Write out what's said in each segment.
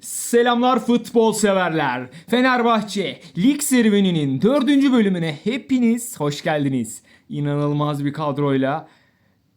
Selamlar futbol severler. Fenerbahçe Lig serüveninin dördüncü bölümüne hepiniz hoş geldiniz. İnanılmaz bir kadroyla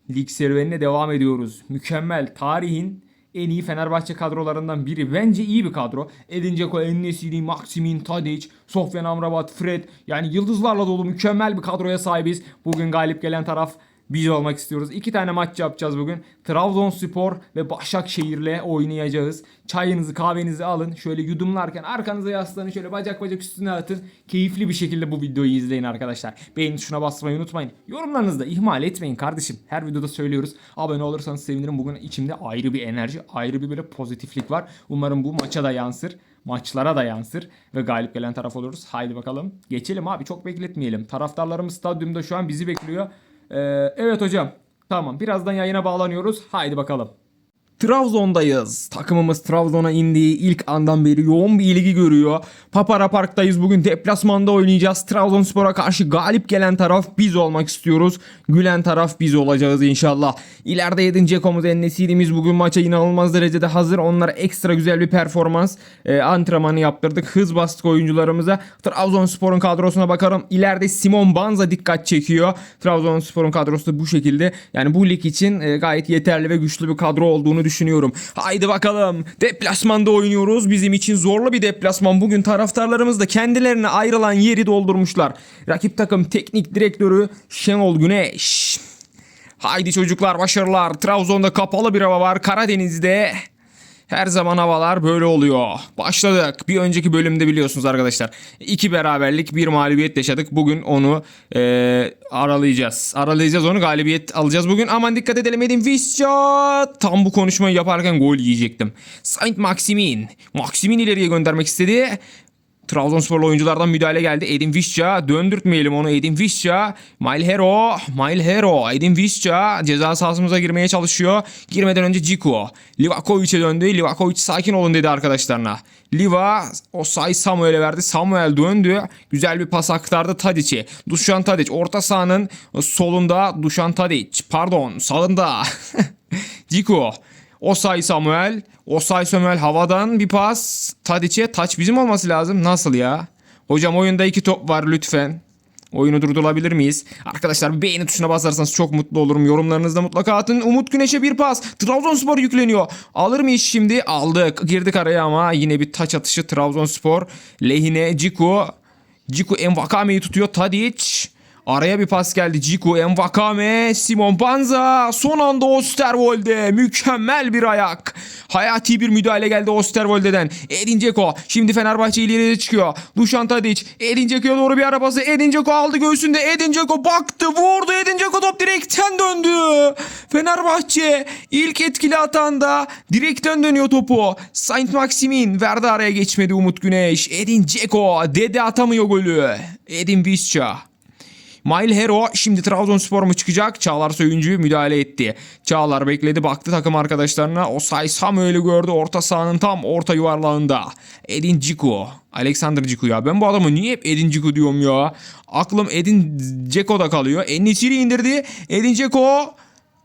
lig serüvenine devam ediyoruz. Mükemmel tarihin en iyi Fenerbahçe kadrolarından biri. Bence iyi bir kadro. Edin Dzeko, Ennesiri, Maximin, Tadic, Sofyan Amrabat, Fred. Yani yıldızlarla dolu mükemmel bir kadroya sahibiz. Bugün galip gelen taraf biz olmak istiyoruz. İki tane maç yapacağız bugün. Trabzonspor ve Başakşehir'le oynayacağız. Çayınızı kahvenizi alın. Şöyle yudumlarken arkanıza yaslanın. Şöyle bacak bacak üstüne atın. Keyifli bir şekilde bu videoyu izleyin arkadaşlar. Beğen tuşuna basmayı unutmayın. Yorumlarınızı da ihmal etmeyin kardeşim. Her videoda söylüyoruz. Abone olursanız sevinirim. Bugün içimde ayrı bir enerji, ayrı bir böyle pozitiflik var. Umarım bu maça da yansır. Maçlara da yansır ve galip gelen taraf oluruz. Haydi bakalım. Geçelim abi çok bekletmeyelim. Taraftarlarımız stadyumda şu an bizi bekliyor. Ee, evet hocam. Tamam birazdan yayına bağlanıyoruz. Haydi bakalım. Trabzon'dayız. Takımımız Trabzon'a indiği ilk andan beri yoğun bir ilgi görüyor. Papara Park'tayız. Bugün deplasmanda oynayacağız. Trabzonspor'a karşı galip gelen taraf biz olmak istiyoruz. Gülen taraf biz olacağız inşallah. İleride 7. Ceko'muz Ennesiri'miz bugün maça inanılmaz derecede hazır. Onlara ekstra güzel bir performans e, antrenmanı yaptırdık. Hız bastık oyuncularımıza. Trabzonspor'un kadrosuna bakalım. İleride Simon Banza dikkat çekiyor. Trabzonspor'un kadrosu da bu şekilde. Yani bu lig için e, gayet yeterli ve güçlü bir kadro olduğunu düşünüyorum. Haydi bakalım. Deplasmanda oynuyoruz. Bizim için zorlu bir deplasman. Bugün taraftarlarımız da kendilerine ayrılan yeri doldurmuşlar. Rakip takım teknik direktörü Şenol Güneş. Haydi çocuklar başarılar. Trabzon'da kapalı bir hava var. Karadeniz'de her zaman havalar böyle oluyor. Başladık. Bir önceki bölümde biliyorsunuz arkadaşlar. iki beraberlik bir mağlubiyet yaşadık. Bugün onu eee, aralayacağız. Aralayacağız onu galibiyet alacağız bugün. Aman dikkat edelim Edin Visca. Tam bu konuşmayı yaparken gol yiyecektim. Saint Maximin. Maximin ileriye göndermek istedi. Trabzonsporlu oyunculardan müdahale geldi. Edin Visca döndürtmeyelim onu. Edin Visca, Mailhero, Mailhero, Edin Visca ceza sahasımıza girmeye çalışıyor. Girmeden önce Ciku. Livakovic'e döndü. Livakovic sakin olun dedi arkadaşlarına. Liva o say Samuel'e verdi. Samuel döndü. Güzel bir pas aktardı Tadic'e. Dušan Tadic orta sahanın solunda Dušan Tadic. Pardon sağında. Ciku. Osay Samuel. Osay Samuel havadan bir pas. Tadic'e taç bizim olması lazım. Nasıl ya? Hocam oyunda iki top var lütfen. Oyunu durdurabilir miyiz? Arkadaşlar beğeni tuşuna basarsanız çok mutlu olurum. Yorumlarınızda mutlaka atın. Umut Güneş'e bir pas. Trabzonspor yükleniyor. Alır mıyız şimdi? Aldık. Girdik araya ama yine bir taç atışı Trabzonspor. Lehine Ciku. Ciku Envakame'yi tutuyor. Tadic. Araya bir pas geldi. Ciku, Envakame, Simon Banza. Son anda Osterwolde. Mükemmel bir ayak. Hayati bir müdahale geldi Osterwolde'den. Edin Dzeko. Şimdi Fenerbahçe ileriye çıkıyor. Dušan Tadic. Edin Dzeko'ya doğru bir arabası. Edin Dzeko aldı göğsünde. Edin Dzeko baktı. Vurdu. Edin Dzeko top direkten döndü. Fenerbahçe ilk etkili atanda direkten dönüyor topu. Saint Maximin verdi araya geçmedi Umut Güneş. Edin Dzeko. Dede atamıyor golü. Edin Visca. Mail Hero şimdi Trabzonspor mu çıkacak? Çağlar Söyüncü müdahale etti. Çağlar bekledi baktı takım arkadaşlarına. Osay Samuel'i gördü orta sahanın tam orta yuvarlağında. Edin Dzeko. Alexander Dzeko ya. Ben bu adamı niye hep Edin Dzeko diyorum ya? Aklım Edin Dzeko'da kalıyor. Enesiri indirdi. Edin Dzeko.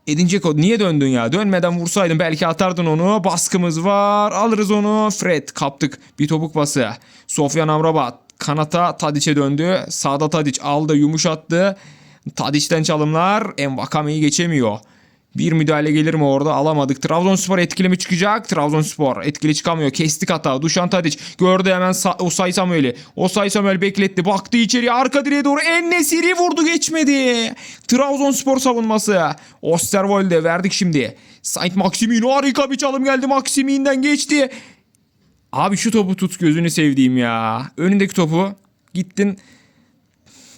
Edin Dzeko niye döndün ya? Dönmeden vursaydın belki atardın onu. Baskımız var. Alırız onu. Fred kaptık. Bir topuk pası. Sofyan Amrabat kanata Tadic'e döndü. Sağda Tadic aldı yumuşattı. Tadic'ten çalımlar. Envakame'yi geçemiyor. Bir müdahale gelir mi orada alamadık. Trabzonspor etkili mi çıkacak? Trabzonspor etkili çıkamıyor. Kestik hata. Dušan Tadic gördü hemen Sa- Osay Samuel'i. Osay Samuel bekletti. Baktı içeriye arka direğe doğru. Ennesiri vurdu geçmedi. Trabzonspor savunması. Osterwolde verdik şimdi. Saint Maximin harika bir çalım geldi. Maximin'den geçti. Abi şu topu tut gözünü sevdiğim ya. Önündeki topu gittin.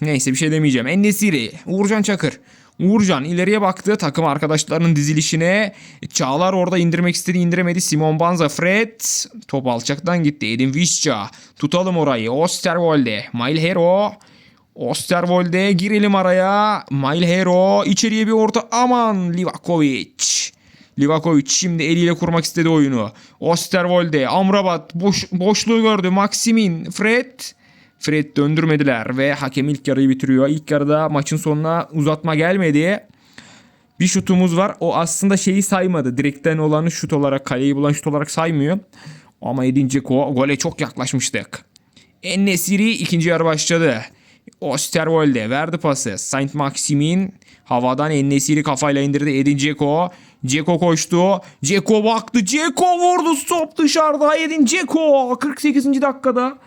Neyse bir şey demeyeceğim. Ennesiri, Uğurcan Çakır. Uğurcan ileriye baktı takım arkadaşlarının dizilişine. Çağlar orada indirmek istedi indiremedi. Simon Banza, Fred. Top alçaktan gitti. Edin Visca. Tutalım orayı. Osterwolde. Mailhero. Osterwolde girelim araya. Mailhero içeriye bir orta. Aman Livakovic. Livakovic şimdi eliyle kurmak istedi oyunu. Osterwolde, Amrabat boş, boşluğu gördü. Maximin, Fred. Fred döndürmediler ve hakem ilk yarıyı bitiriyor. İlk yarıda maçın sonuna uzatma gelmedi. Bir şutumuz var. O aslında şeyi saymadı. Direkten olanı şut olarak, kaleyi bulan şut olarak saymıyor. Ama Edin Dzeko gole çok yaklaşmıştık. Ennesiri ikinci yarı başladı. Osterwolde verdi pası. Saint Maximin havadan Ennesiri kafayla indirdi. Edin Dzeko. Dzeko koştu. Dzeko baktı. Dzeko vurdu. Stop dışarıda. Edin Dzeko 48. dakikada.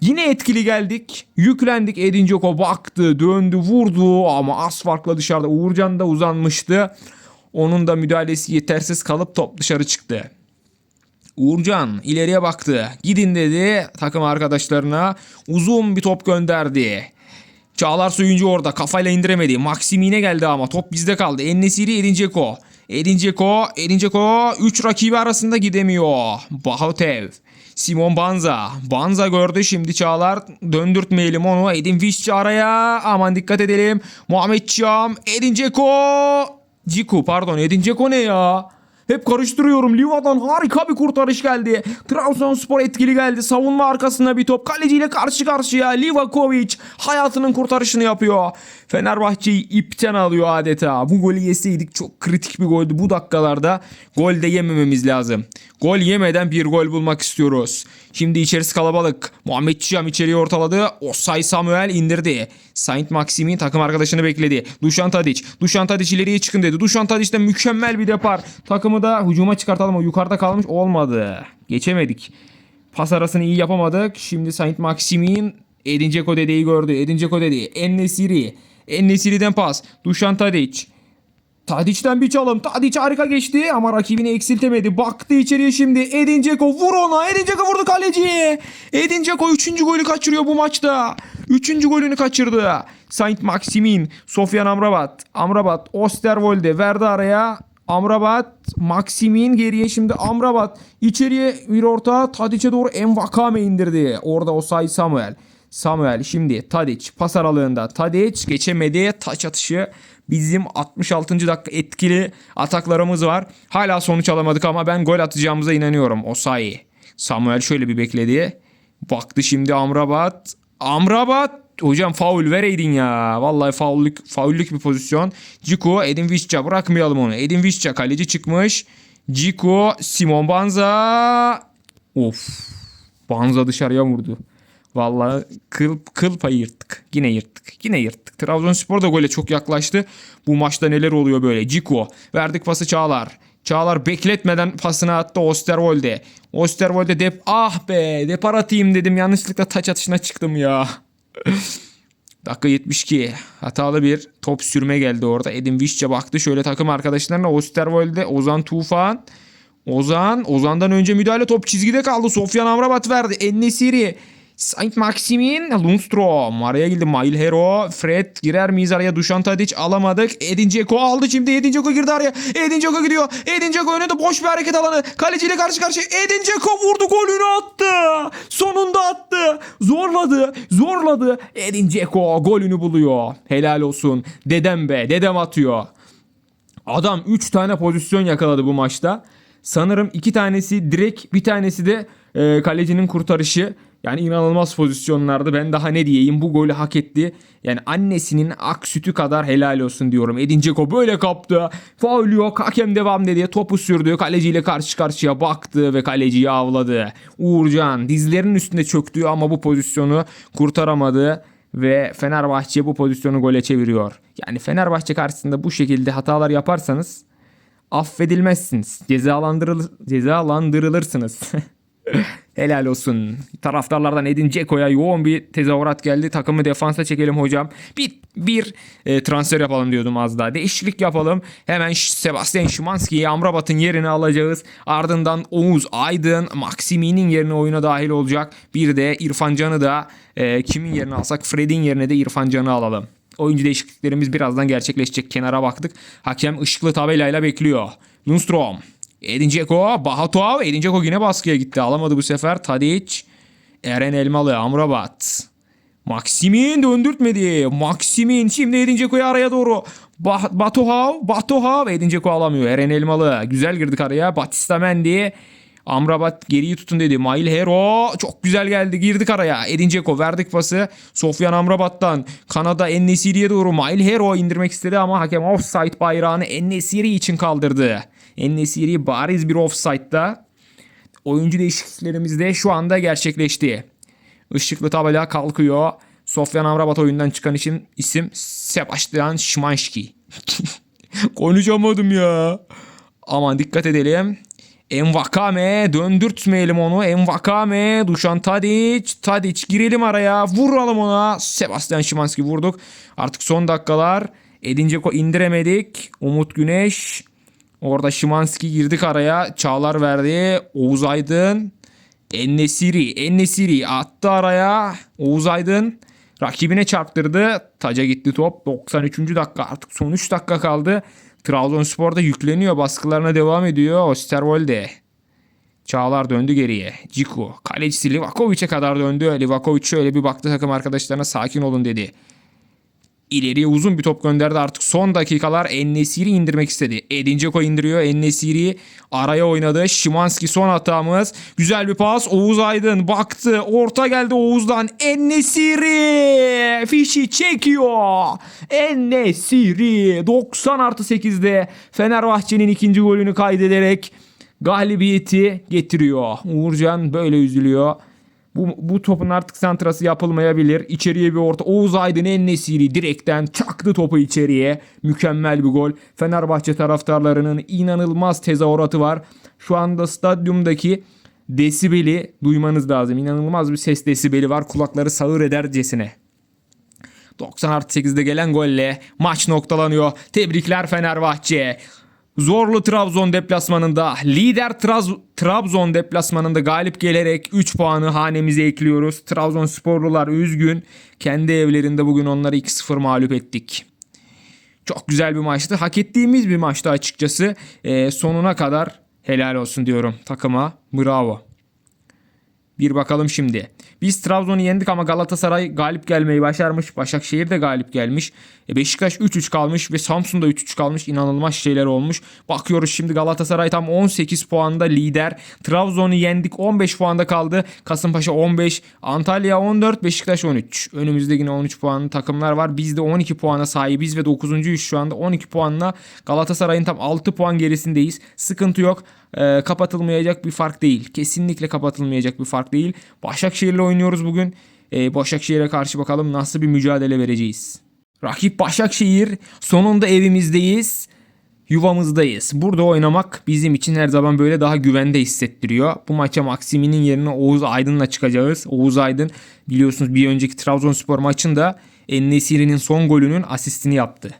Yine etkili geldik. Yüklendik. Edin Dzeko baktı. Döndü. Vurdu. Ama az farkla dışarıda. Uğurcan da uzanmıştı. Onun da müdahalesi yetersiz kalıp top dışarı çıktı. Uğurcan ileriye baktı. Gidin dedi takım arkadaşlarına. Uzun bir top gönderdi. Çağlar Soyuncu orada kafayla indiremedi. Maksimine geldi ama top bizde kaldı. Ennesiri Edin Dzeko. Edin Dzeko, Edin Dzeko 3 rakibi arasında gidemiyor. Bahotev. Simon Banza. Banza gördü şimdi Çağlar. Döndürtmeyelim onu. Edin Vişçi araya. Aman dikkat edelim. Muhammed Çam. Edin Dzeko. Ciku pardon Edin Dzeko ne ya? Hep karıştırıyorum. Liva'dan harika bir kurtarış geldi. Trabzonspor etkili geldi. Savunma arkasında bir top. Kaleciyle karşı karşıya. Livakovic hayatının kurtarışını yapıyor. Fenerbahçe'yi ipten alıyor adeta. Bu golü yeseydik çok kritik bir goldü. Bu dakikalarda gol de yemememiz lazım. Gol yemeden bir gol bulmak istiyoruz. Şimdi içerisi kalabalık. Muhammed Çiğam içeriye ortaladı. Osay Samuel indirdi. Saint Maximin takım arkadaşını bekledi. Dušan Tadic. Dušan Tadic ileriye çıkın dedi. Dušan Tadic de mükemmel bir depar. Takımı da hücuma çıkartalım. O yukarıda kalmış olmadı. Geçemedik. Pas arasını iyi yapamadık. Şimdi Saint Maximin Edin Dzeko dedeyi gördü. Edin Dzeko dedi. Ennesiri. Ennesiri'den pas. Dušan Tadic. Tadic'ten bir çalım. Tadic harika geçti ama rakibini eksiltemedi. Baktı içeriye şimdi. Edin Dzeko vur ona. Edin Dzeko vurdu kaleciye. Edin Dzeko 3. golü kaçırıyor bu maçta. 3. golünü kaçırdı. Saint Maximin, Sofyan Amrabat, Amrabat, Osterwolde verdi araya. Amrabat, Maximin geriye şimdi Amrabat. içeriye bir orta Tadic'e doğru Envakame indirdi. Orada Osay Samuel. Samuel şimdi Tadic pas aralığında. Tadic geçemedi. Taç atışı bizim 66. dakika etkili ataklarımız var. Hala sonuç alamadık ama ben gol atacağımıza inanıyorum. Osayi. Samuel şöyle bir bekledi. Baktı şimdi Amrabat. Amrabat Hocam faul vereydin ya. Vallahi faullük, faullük bir pozisyon. Ciku, Edin Visca bırakmayalım onu. Edin Visca kaleci çıkmış. Ciku, Simon Banza. Of. Banza dışarıya vurdu. Vallahi kıl, kıl payı yırttık. Yine yırttık. Yine yırttık. Trabzonspor da gole çok yaklaştı. Bu maçta neler oluyor böyle? Ciku. Verdik pası Çağlar. Çağlar bekletmeden pasını attı Osterwolde. Osterwolde dep ah be depar atayım dedim. Yanlışlıkla taç atışına çıktım ya. Dakika 72. Hatalı bir top sürme geldi orada. Edin Vişçe baktı şöyle takım arkadaşlarına. Osterwolde, Ozan Tufan. Ozan, Ozan'dan önce müdahale top çizgide kaldı. Sofyan Amrabat verdi. Ennesiri. Saint Maximin, Lundstrom. Araya girdi. Mail Hero. Fred girer miyiz araya? Dušan Tadic alamadık. Edin Dzeko aldı şimdi. Edin Dzeko girdi araya. Edin Dzeko gidiyor. Edin Dzeko önünde boş bir hareket alanı. Kaleciyle karşı karşıya. Edin Dzeko vurdu. Golünü attı. Sonunda attı. Zorladı. Zorladı. Edin Dzeko golünü buluyor. Helal olsun. Dedem be. Dedem atıyor. Adam 3 tane pozisyon yakaladı bu maçta. Sanırım 2 tanesi direkt bir tanesi de e, kalecinin kurtarışı. Yani inanılmaz pozisyonlardı. Ben daha ne diyeyim bu golü hak etti. Yani annesinin ak sütü kadar helal olsun diyorum. Edin Dzeko böyle kaptı. Faul yok. Hakem devam dedi. Topu sürdü. Kaleciyle karşı karşıya baktı ve kaleciyi avladı. Uğurcan dizlerinin üstünde çöktü ama bu pozisyonu kurtaramadı ve Fenerbahçe bu pozisyonu gole çeviriyor. Yani Fenerbahçe karşısında bu şekilde hatalar yaparsanız affedilmezsiniz. Cezalandırıl cezalandırılırsınız. Helal olsun. Taraftarlardan Edin Dzeko'ya yoğun bir tezahürat geldi. Takımı defansa çekelim hocam. Bir, bir e, transfer yapalım diyordum az daha. Değişiklik yapalım. Hemen Sebastian Szymanski'yi Amrabat'ın yerini alacağız. Ardından Oğuz Aydın Maksimi'nin yerine oyuna dahil olacak. Bir de İrfan Can'ı da e, kimin yerine alsak Fred'in yerine de İrfan Can'ı alalım. Oyuncu değişikliklerimiz birazdan gerçekleşecek. Kenara baktık. Hakem ışıklı tabelayla bekliyor. Lundstrom. Edin Dzeko, Bahatov. Edin Dzeko yine baskıya gitti. Alamadı bu sefer. Tadic. Eren Elmalı, Amrabat. Maximin döndürtmedi. Maximin şimdi Edin Dzeko'yu araya doğru. Bah Batuhav, Batuhav. Edin Dzeko alamıyor. Eren Elmalı. Güzel girdik araya. Batista Mendy. Amrabat geriyi tutun dedi. Mail Hero çok güzel geldi. Girdik araya. Edin Dzeko verdik pası. Sofyan Amrabat'tan Kanada Ennesiri'ye doğru Mail Hero indirmek istedi ama hakem offside bayrağını Ennesiri için kaldırdı. Ennesiri bariz bir offside'da. Oyuncu değişikliklerimiz de şu anda gerçekleşti. Işıklı tabela kalkıyor. Sofyan Amrabat oyundan çıkan isim, isim Sebastian Szymanski. Konuşamadım ya. Aman dikkat edelim. Envakame döndürtmeyelim onu. Envakame Duşan Tadic. Tadic girelim araya. Vuralım ona. Sebastian Szymanski vurduk. Artık son dakikalar. Edin Dzeko indiremedik. Umut Güneş. Orada Szymanski girdik araya. Çağlar verdi. Oğuz Aydın. Ennesiri. Ennesiri attı araya. Oğuz Aydın. Rakibine çarptırdı. Taca gitti top. 93. dakika artık son 3 dakika kaldı. Trabzonspor'da yükleniyor. Baskılarına devam ediyor. Osterwolde. Çağlar döndü geriye. Ciku. Kalecisi Livakovic'e kadar döndü. Livakovic şöyle bir baktı takım arkadaşlarına sakin olun dedi. İleriye uzun bir top gönderdi artık son dakikalar Ennesiri indirmek istedi. Edin Dzeko indiriyor. Ennesiri araya oynadı. Şimanski son hatamız. Güzel bir pas. Oğuz Aydın baktı. Orta geldi Oğuz'dan. Ennesiri fişi çekiyor. Ennesiri 90 artı 8'de Fenerbahçe'nin ikinci golünü kaydederek galibiyeti getiriyor. Uğurcan böyle üzülüyor. Bu, bu topun artık santrası yapılmayabilir. İçeriye bir orta. Oğuz Aydın Ennesiri direkten çaktı topu içeriye. Mükemmel bir gol. Fenerbahçe taraftarlarının inanılmaz tezahüratı var. Şu anda stadyumdaki desibeli duymanız lazım. İnanılmaz bir ses desibeli var. Kulakları sağır edercesine. 90 artı 8'de gelen golle maç noktalanıyor. Tebrikler Fenerbahçe. Zorlu Trabzon deplasmanında lider Traz- Trabzon deplasmanında galip gelerek 3 puanı hanemize ekliyoruz. Trabzonsporlular üzgün. Kendi evlerinde bugün onları 2-0 mağlup ettik. Çok güzel bir maçtı. Hak ettiğimiz bir maçtı açıkçası. Ee, sonuna kadar helal olsun diyorum takıma. Bravo. Bir bakalım şimdi. Biz Trabzon'u yendik ama Galatasaray galip gelmeyi başarmış. Başakşehir de galip gelmiş. E Beşiktaş 3-3 kalmış ve Samsun'da 3-3 kalmış. İnanılmaz şeyler olmuş. Bakıyoruz şimdi Galatasaray tam 18 puanda lider. Trabzon'u yendik 15 puanda kaldı. Kasımpaşa 15, Antalya 14, Beşiktaş 13. Önümüzde yine 13 puanlı takımlar var. Biz de 12 puana sahibiz ve 9.yüz şu anda 12 puanla Galatasaray'ın tam 6 puan gerisindeyiz. Sıkıntı yok. Ee, kapatılmayacak bir fark değil. Kesinlikle kapatılmayacak bir fark değil. Başakşehir'le oynuyoruz bugün. Ee, Başakşehir'e karşı bakalım nasıl bir mücadele vereceğiz. Rakip Başakşehir. Sonunda evimizdeyiz. Yuvamızdayız. Burada oynamak bizim için her zaman böyle daha güvende hissettiriyor. Bu maça Maksimi'nin yerine Oğuz Aydın'la çıkacağız. Oğuz Aydın biliyorsunuz bir önceki Trabzonspor maçında Ennesiri'nin son golünün asistini yaptı.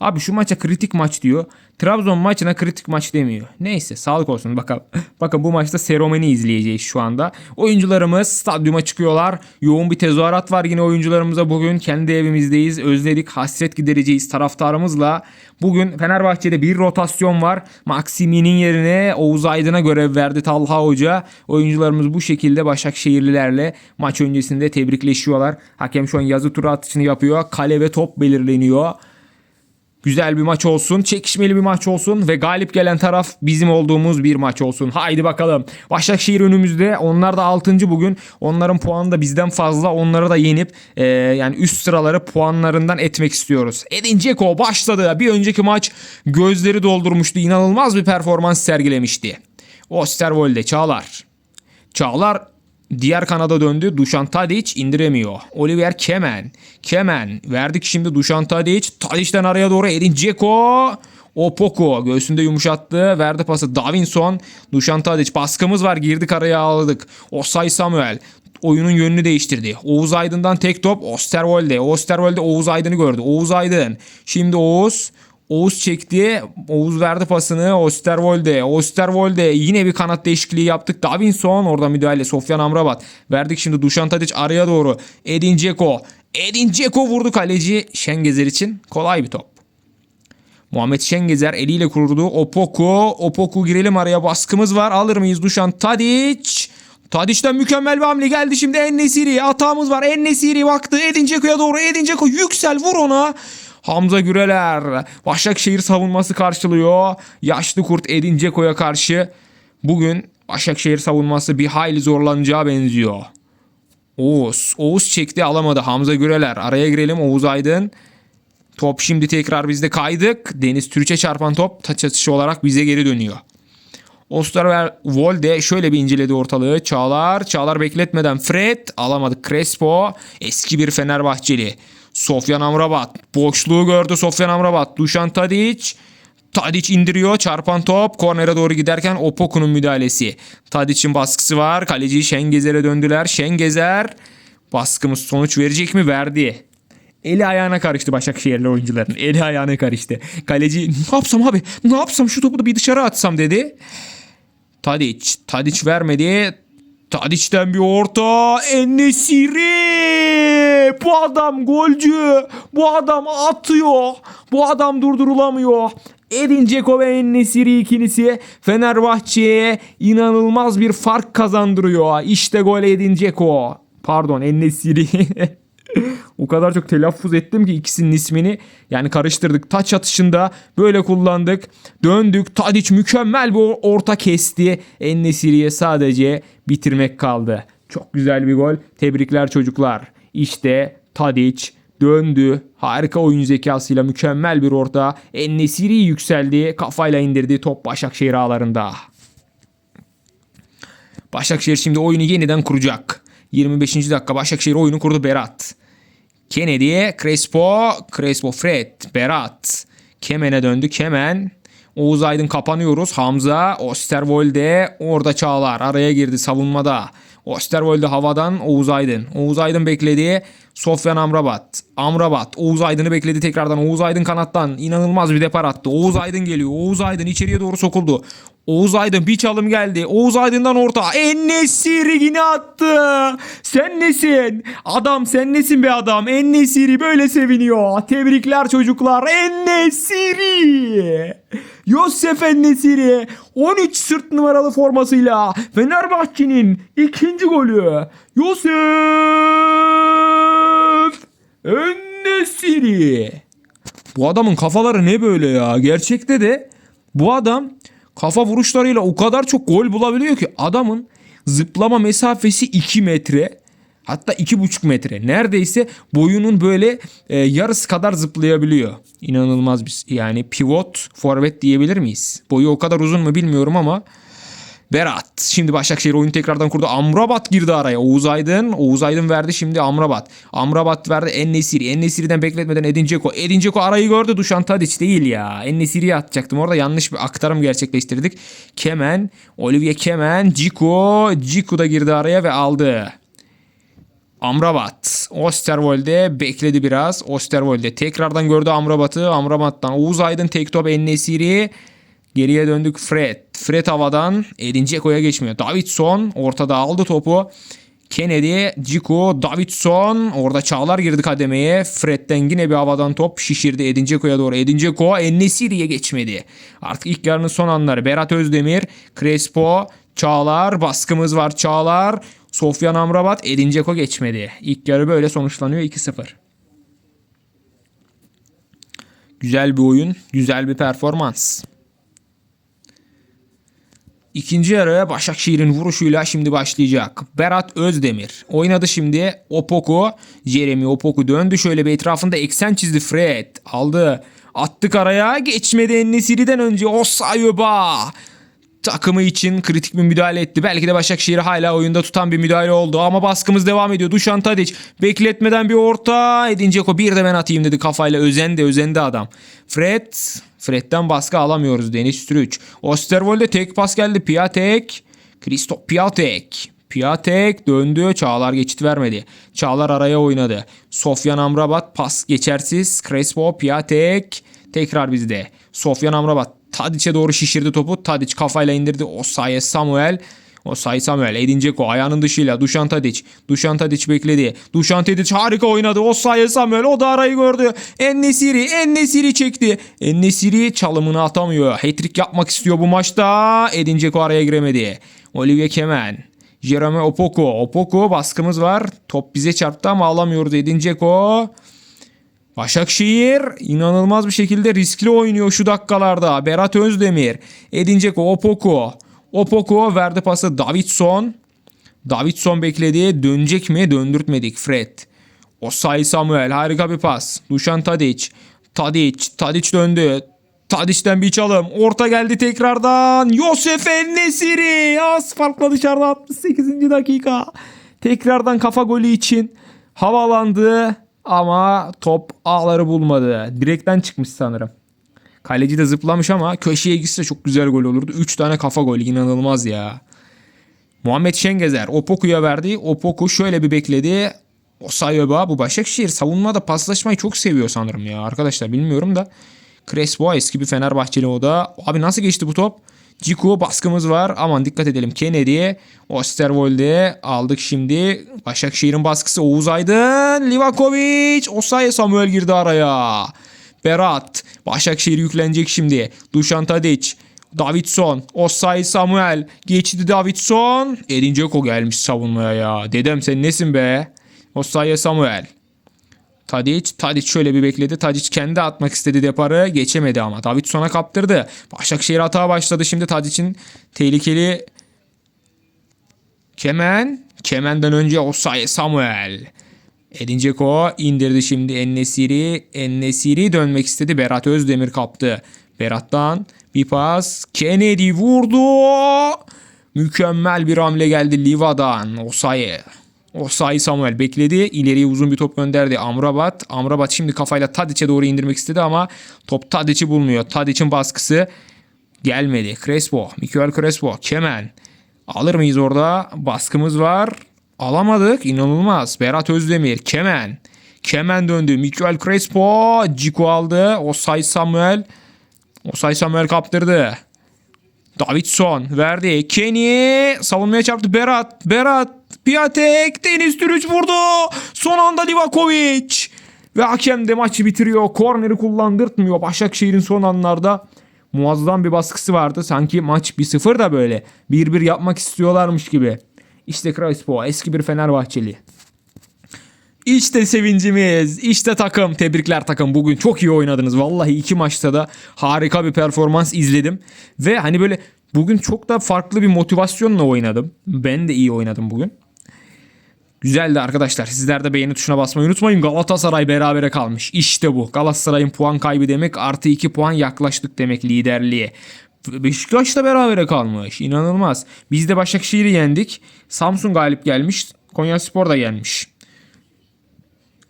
Abi şu maça kritik maç diyor. Trabzon maçına kritik maç demiyor. Neyse sağlık olsun bakalım. Bakın bu maçta Seromeni izleyeceğiz şu anda. Oyuncularımız stadyuma çıkıyorlar. Yoğun bir tezahürat var yine oyuncularımıza bugün. Kendi evimizdeyiz. Özledik. Hasret gidereceğiz taraftarımızla. Bugün Fenerbahçe'de bir rotasyon var. Maksimi'nin yerine Oğuz Aydın'a görev verdi Talha Hoca. Oyuncularımız bu şekilde Başakşehirlilerle maç öncesinde tebrikleşiyorlar. Hakem şu an yazı turu atışını yapıyor. Kale ve top belirleniyor. Güzel bir maç olsun, çekişmeli bir maç olsun ve galip gelen taraf bizim olduğumuz bir maç olsun. Haydi bakalım. Başakşehir önümüzde. Onlar da 6. bugün. Onların puanı da bizden fazla. Onları da yenip e, yani üst sıraları puanlarından etmek istiyoruz. Edin Dzeko başladı. Bir önceki maç gözleri doldurmuştu. İnanılmaz bir performans sergilemişti. Osterwolde Çağlar. Çağlar Diğer kanada döndü. Dušan Tadic indiremiyor. Oliver Kemen. Kemen. Verdik şimdi Dušan Tadic. Tadic'ten araya doğru Edin Dzeko. Opoko göğsünde yumuşattı. Verdi pası Davinson. Dušan Tadic baskımız var. Girdik araya aldık. Osay Samuel oyunun yönünü değiştirdi. Oğuz Aydın'dan tek top Osterwolde. Osterwolde Oğuz Aydın'ı gördü. Oğuz Aydın. Şimdi Oğuz Oğuz çekti. Oğuz verdi pasını. Osterwolde. Osterwolde yine bir kanat değişikliği yaptık. Davinson orada müdahale. Sofyan Amrabat. Verdik şimdi Dušan Tadic araya doğru. Edin Dzeko. Edin Dzeko vurdu kaleci Şengezer için. Kolay bir top. Muhammed Şengezer eliyle kurdu. Opoku. Opoku girelim araya baskımız var. Alır mıyız Dušan Tadic? Tadic'ten mükemmel bir hamle geldi şimdi Ennesiri. Hatamız var. Ennesiri baktı. Edin Dzeko'ya doğru. Edin Dzeko yüksel vur ona. Hamza Güreler Başakşehir savunması karşılıyor. Yaşlı kurt Edin Dzeko'ya karşı bugün Başakşehir savunması bir hayli zorlanacağı benziyor. Oğuz. Oğuz çekti alamadı. Hamza Güreler. Araya girelim Oğuz Aydın. Top şimdi tekrar bizde kaydık. Deniz Türüç'e çarpan top taç atışı olarak bize geri dönüyor. Osterwolde şöyle bir inceledi ortalığı. Çağlar, Çağlar bekletmeden Fred alamadı. Crespo eski bir Fenerbahçeli. Sofyan Amrabat boşluğu gördü Sofyan Amrabat. Dušan Tadic Tadic indiriyor çarpan top kornere doğru giderken Opoku'nun müdahalesi. Tadic'in baskısı var. Kaleci Şengezer'e döndüler. Şengezer baskımız sonuç verecek mi? Verdi. Eli ayağına karıştı Başakşehirli oyuncuların. Eli ayağına karıştı. Kaleci ne yapsam abi ne yapsam şu topu da bir dışarı atsam dedi. Tadic. Tadic vermedi. Tadic'ten bir orta. Enesiri. Bu adam golcü. Bu adam atıyor. Bu adam durdurulamıyor. Edin Dzeko ve Enesiri ikilisi Fenerbahçe'ye inanılmaz bir fark kazandırıyor. İşte gol Edin Dzeko. Pardon Enesiri. o kadar çok telaffuz ettim ki ikisinin ismini yani karıştırdık. Taç atışında böyle kullandık. Döndük. Tadic mükemmel bir orta kesti. Ennesiri'ye sadece bitirmek kaldı. Çok güzel bir gol. Tebrikler çocuklar. İşte Tadic döndü. Harika oyun zekasıyla mükemmel bir orta. Ennesiri yükseldi. Kafayla indirdi top Başakşehir ağlarında. Başakşehir şimdi oyunu yeniden kuracak. 25. dakika Başakşehir oyunu kurdu Berat. Kennedy, Crespo, Crespo, Fred, Berat. Kemen'e döndü. Kemen. Oğuz Aydın kapanıyoruz. Hamza, Osterwolde, orada Çağlar araya girdi savunmada. Osterwolde havadan Oğuz Aydın. Oğuz Aydın bekledi. Sofyan Amrabat. Amrabat. Oğuz Aydın'ı bekledi tekrardan. Oğuz Aydın kanattan inanılmaz bir depar attı. Oğuz Aydın geliyor. Oğuz Aydın içeriye doğru sokuldu. Oğuz Aydın bir çalım geldi. Oğuz Aydın'dan orta. Ennesiri yine attı. Sen nesin? Adam sen nesin be adam? Ennesiri böyle seviniyor. Tebrikler çocuklar. Ennesiri. Yosef Ennesiri 13 sırt numaralı formasıyla Fenerbahçe'nin ikinci golü. Yosef Ennesiri. Bu adamın kafaları ne böyle ya? Gerçekte de bu adam kafa vuruşlarıyla o kadar çok gol bulabiliyor ki adamın zıplama mesafesi 2 metre. Hatta 2,5 metre. Neredeyse boyunun böyle e, yarısı kadar zıplayabiliyor. İnanılmaz bir yani pivot forvet diyebilir miyiz? Boyu o kadar uzun mu bilmiyorum ama Berat. Şimdi Başakşehir oyunu tekrardan kurdu. Amrabat girdi araya. Oğuz Aydın. Oğuz Aydın verdi şimdi Amrabat. Amrabat verdi Ennesiri. Ennesiri'den bekletmeden Edin Dzeko. Edin Dzeko arayı gördü. Duşan Tadic değil ya. Ennesiri'ye atacaktım. Orada yanlış bir aktarım gerçekleştirdik. Kemen. Olivier Kemen. Ciku. Ciku da girdi araya ve aldı. Amrabat. Osterwolde bekledi biraz. Osterwolde tekrardan gördü Amrabat'ı. Amrabat'tan Oğuz Aydın tek top Ennesiri. Geriye döndük Fred. Fred havadan Edin Dzeko'ya geçmiyor. Davidson ortada aldı topu. Kennedy, Ciku, Davidson. Orada Çağlar girdi kademeye. Fred'den yine bir havadan top şişirdi Edin Dzeko'ya doğru. Edin Dzeko Ennesiri'ye geçmedi. Artık ilk yarının son anları. Berat Özdemir, Crespo, Çağlar. Baskımız var Çağlar. Sofyan Amrabat, Edin Dzeko geçmedi. İlk yarı böyle sonuçlanıyor 2-0. Güzel bir oyun, güzel bir performans. İkinci yarı Başakşehir'in vuruşuyla şimdi başlayacak. Berat Özdemir oynadı şimdi. Opoku, Jeremy Opoku döndü şöyle bir etrafında eksen çizdi Fred. Aldı. Attık araya geçmedi Ennesiri'den önce Osayoba. Takımı için kritik bir müdahale etti. Belki de Başakşehir'i hala oyunda tutan bir müdahale oldu. Ama baskımız devam ediyor. Dušan Tadic bekletmeden bir orta. Edin Dzeko bir de ben atayım dedi kafayla. Özendi özendi adam. Fred Fred'den baskı alamıyoruz. Deniz Türüç. Osterwolde tek pas geldi. Piatek. Kristof Piatek. Piatek döndü. Çağlar geçit vermedi. Çağlar araya oynadı. Sofyan Amrabat pas geçersiz. Crespo Piatek. Tekrar bizde. Sofyan Amrabat Tadic'e doğru şişirdi topu. Tadic kafayla indirdi. Osayi Samuel. Osayi Samuel. Edin Dzeko ayağının dışıyla. Dušan Tadic. Dušan Tadic bekledi. Dušan Tadic harika oynadı. Osayi Samuel o da arayı gördü. Ennesiri. Ennesiri çekti. Ennesiri çalımını atamıyor. Hat-trick yapmak istiyor bu maçta. Edin Dzeko araya giremedi. Olivier Kemen. Jerome Opoku. Opoku baskımız var. Top bize çarptı ama alamıyoruz Edin Dzeko. Başakşehir inanılmaz bir şekilde riskli oynuyor şu dakikalarda. Berat Özdemir, Edin Dzeko, Opoku. Opoku verdi pası Davidson. Davidson bekledi. Dönecek mi? Döndürtmedik. Fred. Osay Samuel harika bir pas. Dušan Tadic. Tadic. Tadic döndü. Tadiş'ten bir çalım. Orta geldi tekrardan. Yosef Nesiri. Az farkla dışarıda 68. dakika. Tekrardan kafa golü için havalandı. Ama top ağları bulmadı. Direkten çıkmış sanırım. Kaleci de zıplamış ama köşeye gitse çok güzel gol olurdu. 3 tane kafa golü inanılmaz ya. Muhammed Şengezer Opoku'ya verdi. Opoku şöyle bir bekledi. O Sayoba bu Başakşehir savunmada paslaşmayı çok seviyor sanırım ya arkadaşlar bilmiyorum da. Crespo eski bir Fenerbahçeli o da. Abi nasıl geçti bu top? Ciku baskımız var. Aman dikkat edelim. Kennedy, Osterwolde aldık şimdi. Başakşehir'in baskısı Oğuz Aydın, Livakovic, Osayi Samuel girdi araya. Berat, Başakşehir yüklenecek şimdi. Dušan Tadic, Davidson, Osayi Samuel, geçti Davidson. Edin Dzeko gelmiş savunmaya ya. Dedem sen nesin be? Osayi Samuel. Tadic, Tadic şöyle bir bekledi. Tadic kendi atmak istedi deparı. Geçemedi ama. Davidson'a kaptırdı. Başakşehir hata başladı. Şimdi Tadic'in tehlikeli Kemen. Kemen'den önce Osayi Samuel. Edin Dzeko indirdi şimdi Ennesiri. Ennesiri dönmek istedi. Berat Özdemir kaptı. Berat'tan bir pas. Kennedy vurdu. Mükemmel bir hamle geldi Liva'dan. Osayi. Osayi Samuel bekledi. İleriye uzun bir top gönderdi Amrabat. Amrabat şimdi kafayla Tadic'e doğru indirmek istedi ama top Tadic'i bulmuyor. Tadic'in baskısı gelmedi. Crespo. Mikael Crespo. Kemen. Alır mıyız orada? Baskımız var. Alamadık. İnanılmaz. Berat Özdemir. Kemen. Kemen döndü. Mikael Crespo. Ciku aldı. Osay Samuel. Osay Samuel kaptırdı. Davidson verdi. Kenny savunmaya çarptı. Berat. Berat. Piatek. Deniz Türüç vurdu. Son anda Livakovic. Ve hakem de maçı bitiriyor. Korneri kullandırtmıyor. Başakşehir'in son anlarda muazzam bir baskısı vardı. Sanki maç 1-0 da böyle 1-1 yapmak istiyorlarmış gibi. İşte Crespo eski bir Fenerbahçeli. İşte sevincimiz, işte takım. Tebrikler takım. Bugün çok iyi oynadınız. Vallahi iki maçta da harika bir performans izledim. Ve hani böyle bugün çok da farklı bir motivasyonla oynadım. Ben de iyi oynadım bugün. Güzeldi arkadaşlar. Sizler de beğeni tuşuna basmayı unutmayın. Galatasaray berabere kalmış. İşte bu. Galatasaray'ın puan kaybı demek artı 2 puan yaklaştık demek liderliğe. Beşiktaş da berabere kalmış. İnanılmaz. Biz de Başakşehir'i yendik. Samsun galip gelmiş. Konya Spor da gelmiş.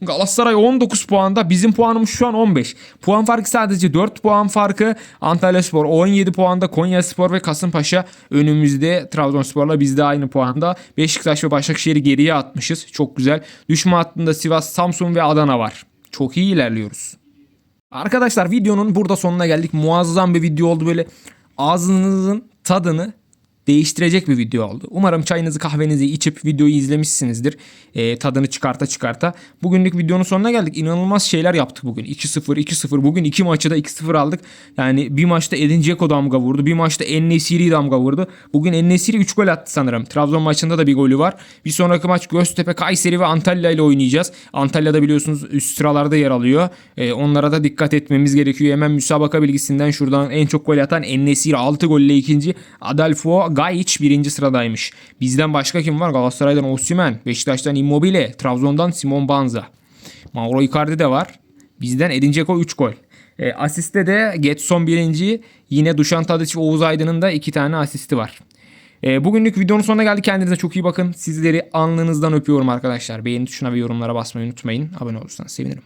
Galatasaray 19 puanda. Bizim puanımız şu an 15. Puan farkı sadece 4 puan farkı. Antalya Spor 17 puanda. Konya Spor ve Kasımpaşa önümüzde. Trabzonspor'la biz de aynı puanda. Beşiktaş ve Başakşehir'i geriye atmışız. Çok güzel. Düşme hattında Sivas, Samsun ve Adana var. Çok iyi ilerliyoruz. Arkadaşlar videonun burada sonuna geldik. Muazzam bir video oldu böyle ağzınızın tadını değiştirecek bir video oldu. Umarım çayınızı kahvenizi içip videoyu izlemişsinizdir. Ee, tadını çıkarta çıkarta. Bugünlük videonun sonuna geldik. İnanılmaz şeyler yaptık bugün. 2-0 2-0 bugün iki maçı da 2-0 aldık. Yani bir maçta Edin Dzeko damga vurdu. Bir maçta Ennesiri damga vurdu. Bugün Ennesiri 3 gol attı sanırım. Trabzon maçında da bir golü var. Bir sonraki maç Göztepe, Kayseri ve Antalya ile oynayacağız. Antalya'da biliyorsunuz üst sıralarda yer alıyor. Ee, onlara da dikkat etmemiz gerekiyor. Hemen müsabaka bilgisinden şuradan en çok gol atan Ennesiri 6 golle ikinci. Adolfo Gayic birinci sıradaymış. Bizden başka kim var? Galatasaray'dan Osimhen, Beşiktaş'tan Immobile, Trabzon'dan Simon Banza. Mauro Icardi de var. Bizden Edin Dzeko 3 gol. E, asiste de Getson birinci. Yine Dušan Tadić ve Oğuz Aydın'ın da 2 tane asisti var. E, bugünlük videonun sonuna geldik. Kendinize çok iyi bakın. Sizleri alnınızdan öpüyorum arkadaşlar. Beğeni tuşuna ve yorumlara basmayı unutmayın. Abone olursanız sevinirim.